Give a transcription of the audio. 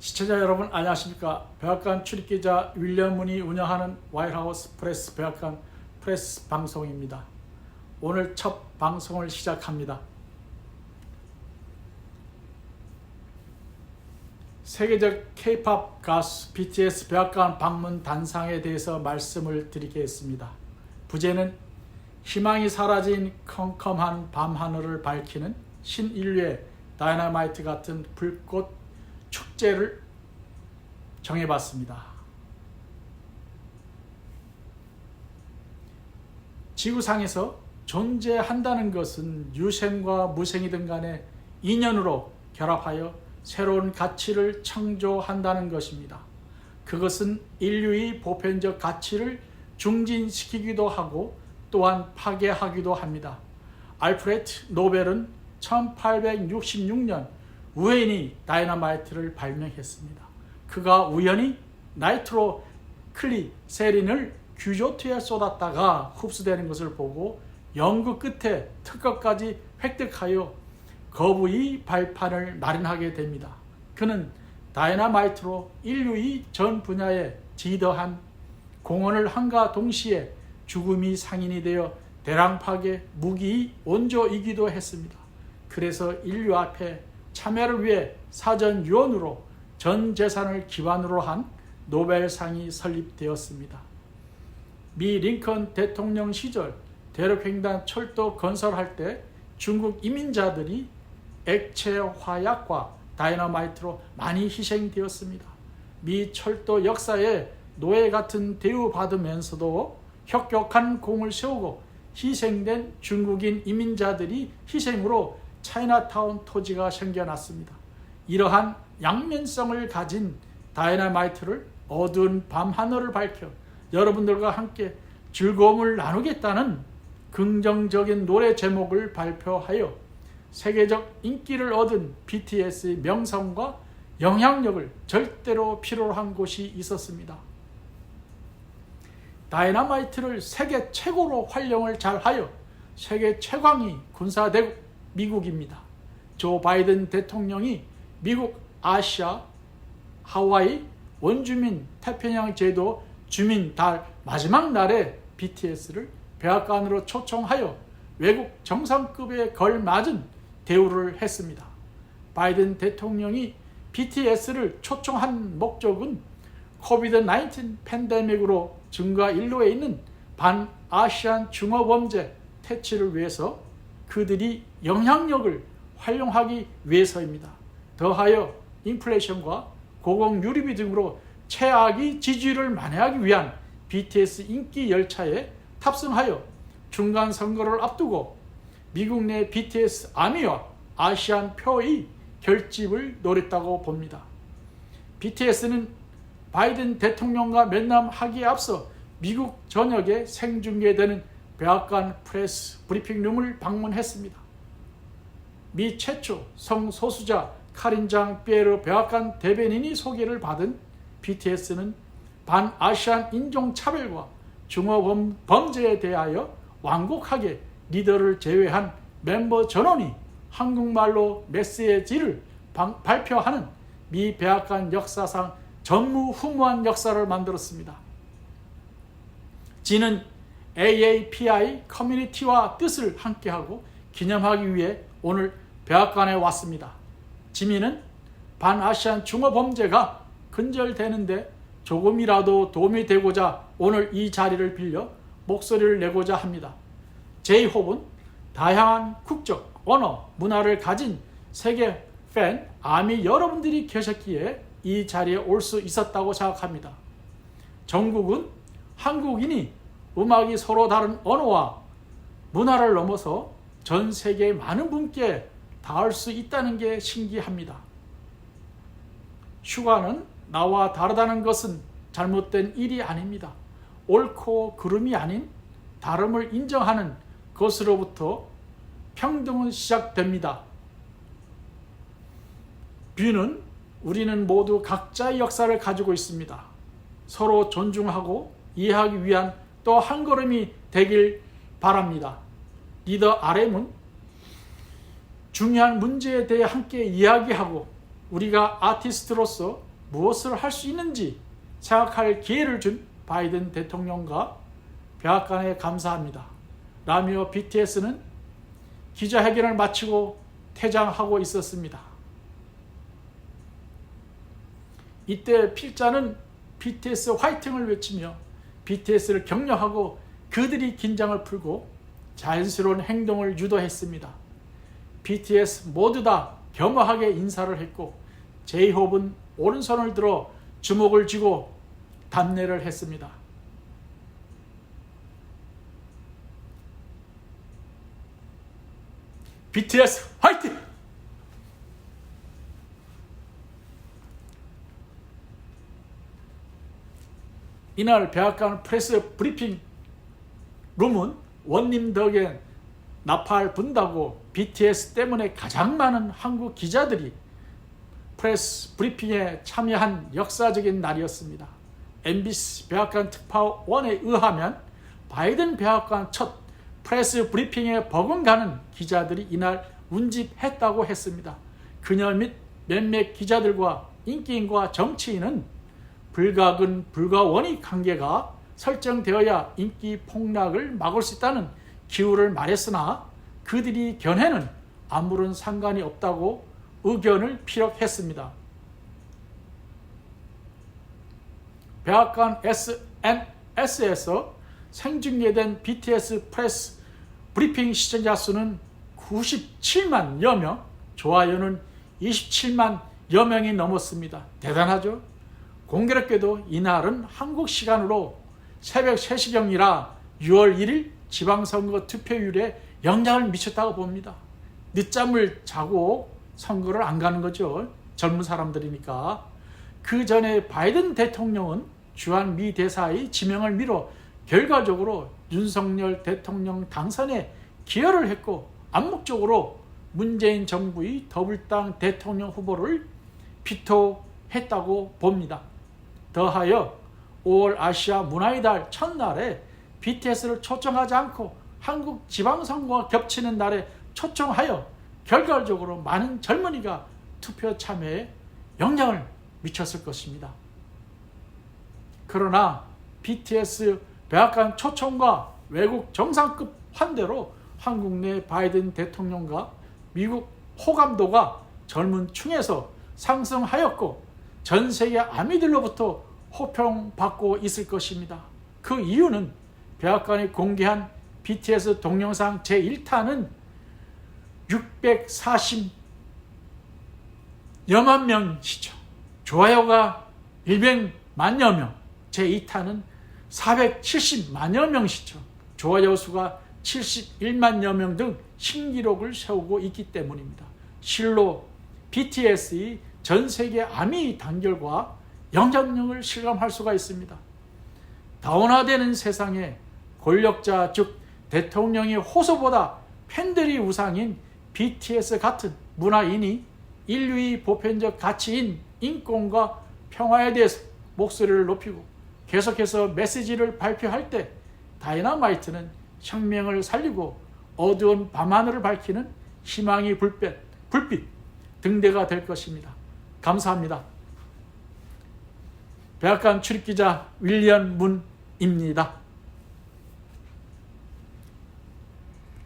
시청자 여러분 안녕하십니까? 백악관 출입기자 윌리엄 문이 운영하는 와이하우스 프레스 백악관 프레스 방송입니다. 오늘 첫 방송을 시작합니다. 세계적 K-팝 가수 BTS 백악관 방문 단상에 대해서 말씀을 드리겠습니다. 부제는 희망이 사라진 컴컴한 밤하늘을 밝히는 신인류의 다이너마이트 같은 불꽃 축제를 정해봤습니다. 지구상에서 존재한다는 것은 유생과 무생이든 간에 인연으로 결합하여 새로운 가치를 창조한다는 것입니다. 그것은 인류의 보편적 가치를 중진시키기도 하고 또한 파괴하기도 합니다. 알프레트 노벨은 1866년 우연히 다이너마이트를 발명했습니다. 그가 우연히 나이트로 클리세린을 규조트에 쏟았다가 흡수되는 것을 보고 연구 끝에 특허까지 획득하여 거부의 발판을 마련하게 됩니다. 그는 다이너마이트로 인류의 전 분야에 지더한 공헌을 한가 동시에 죽음이 상인이 되어 대랑파괴 무기의 원조이기도 했습니다. 그래서 인류 앞에 참여를 위해 사전 유언으로 전 재산을 기반으로 한 노벨상이 설립되었습니다. 미 링컨 대통령 시절 대륙횡단 철도 건설할 때 중국 이민자들이 액체 화약과 다이너마이트로 많이 희생되었습니다. 미 철도 역사에 노예 같은 대우받으면서도 혁혁한 공을 세우고 희생된 중국인 이민자들이 희생으로 차이나타운 토지가 생겨났습니다. 이러한 양면성을 가진 다이너마이트를 어두운 밤 하늘을 밝혀 여러분들과 함께 즐거움을 나누겠다는 긍정적인 노래 제목을 발표하여 세계적 인기를 얻은 BTS의 명성과 영향력을 절대로 필요로 한 곳이 있었습니다. 다이너마이트를 세계 최고로 활용을 잘하여 세계 최강이 군사되고 미국입니다. 조 바이든 대통령이 미국 아시아 하와이 원주민 태평양 제도 주민 달 마지막 날에 BTS를 백악관으로 초청하여 외국 정상급에 걸맞은 대우를 했습니다. 바이든 대통령이 BTS를 초청한 목적은 코비드 19 팬데믹으로 증가 인도에 있는 반아시안 중어범죄 퇴치를 위해서 그들이 영향력을 활용하기 위해서입니다. 더하여 인플레이션과 고공 유리비 등으로 최악의 지지율을 만회하기 위한 BTS 인기 열차에 탑승하여 중간 선거를 앞두고 미국 내 BTS 아미와 아시안 표의 결집을 노렸다고 봅니다. BTS는 바이든 대통령과 면담하기에 앞서 미국 전역에 생중계되는 백악관 프레스 브리핑룸을 방문했습니다. 미 최초 성소수자 카린장 피에르 백악관 대변인이 소개를 받은 BTS는 반아시안 인종차별과 중어범죄에 대하여 완곡하게 리더를 제외한 멤버 전원이 한국말로 메시지를 발표하는 미 백악관 역사상 전무후무한 역사를 만들었습니다. 지는 AAPI 커뮤니티와 뜻을 함께하고 기념하기 위해 오늘 백악관에 왔습니다. 지민은 반아시안 중어 범죄가 근절되는데 조금이라도 도움이 되고자 오늘 이 자리를 빌려 목소리를 내고자 합니다. 제이홉은 다양한 국적, 언어, 문화를 가진 세계 팬, 아미 여러분들이 계셨기에 이 자리에 올 수 있었다고 생각합니다. 전국은 한국인이 음악이 서로 다른 언어와 문화를 넘어서 전 세계 많은 분께 닿을 수 있다는 게 신기합니다. 휴가는 나와 다르다는 것은 잘못된 일이 아닙니다. 옳고 그름이 아닌 다름을 인정하는 것으로부터 평등은 시작됩니다. 뷰는 우리는 모두 각자의 역사를 가지고 있습니다. 서로 존중하고 이해하기 위한 또 한 걸음이 되길 바랍니다. 리더 RM은 중요한 문제에 대해 함께 이야기하고 우리가 아티스트로서 무엇을 할 수 있는지 생각할 기회를 준 바이든 대통령과 백악관에 감사합니다. 라며 BTS는 기자회견을 마치고 퇴장하고 있었습니다. 이때 필자는 BTS 화이팅을 외치며 BTS를 격려하고 그들이 긴장을 풀고 자연스러운 행동을 유도했습니다. BTS 모두 다 겸허하게 인사를 했고 제이홉은 오른손을 들어 주먹을 쥐고 답례를 했습니다. BTS 화이팅! 이날 백악관 프레스 브리핑 룸은 원님 덕에 나팔 분다고 BTS 때문에 가장 많은 한국 기자들이 프레스 브리핑에 참여한 역사적인 날이었습니다. MBC 백악관 특파원에 의하면 바이든 백악관 첫 프레스 브리핑에 버금가는 기자들이 이날 운집했다고 했습니다. 그녀 및 몇몇 기자들과 인기인과 정치인은 불가근 불가원의 관계가 설정되어야 인기 폭락을 막을 수 있다는 기후를 말했으나 그들이 견해는 아무런 상관이 없다고 의견을 피력했습니다. 백악관 SNS에서 생중계된 BTS 프레스 브리핑 시청자 수는 97만여 명, 좋아요는 27만여 명이 넘었습니다. 대단하죠? 공교롭게도 이날은 한국 시간으로 새벽 3시 경이라 6월 1일 지방선거 투표율에 영향을 미쳤다고 봅니다. 늦잠을 자고 선거를 안 가는 거죠. 젊은 사람들이니까. 그 전에 바이든 대통령은 주한 미 대사의 지명을 미뤄 결과적으로 윤석열 대통령 당선에 기여를 했고 암묵적으로 문재인 정부의 더불당 대통령 후보를 비토했다고 봅니다. 더하여 5월 아시아 문화의 달 첫날에 BTS를 초청하지 않고 한국 지방선거와 겹치는 날에 초청하여 결과적으로 많은 젊은이가 투표 참여에 영향을 미쳤을 것입니다. 그러나 BTS 백악관 초청과 외국 정상급 환대로 한국 내 바이든 대통령과 미국 호감도가 젊은 층에서 상승하였고 전 세계 아미들로부터 호평받고 있을 것입니다. 그 이유는 백악관이 공개한 BTS 동영상 제1탄은 640여만 명 시청, 좋아요가 100만여 명, 제2탄은 470만여 명 시청, 좋아요 수가 71만여 명 등 신기록을 세우고 있기 때문입니다. 실로 BTS의 전 세계 아미 단결과 영향력을 실감할 수가 있습니다. 다원화되는 세상에 권력자 즉 대통령의 호소보다 팬들이 우상인 BTS 같은 문화인이 인류의 보편적 가치인 인권과 평화에 대해서 목소리를 높이고 계속해서 메시지를 발표할 때 다이너마이트는 혁명을 살리고 어두운 밤하늘을 밝히는 희망의 불빛, 불빛 등대가 될 것입니다. 감사합니다. 백악관 출입기자 윌리엄 문입니다.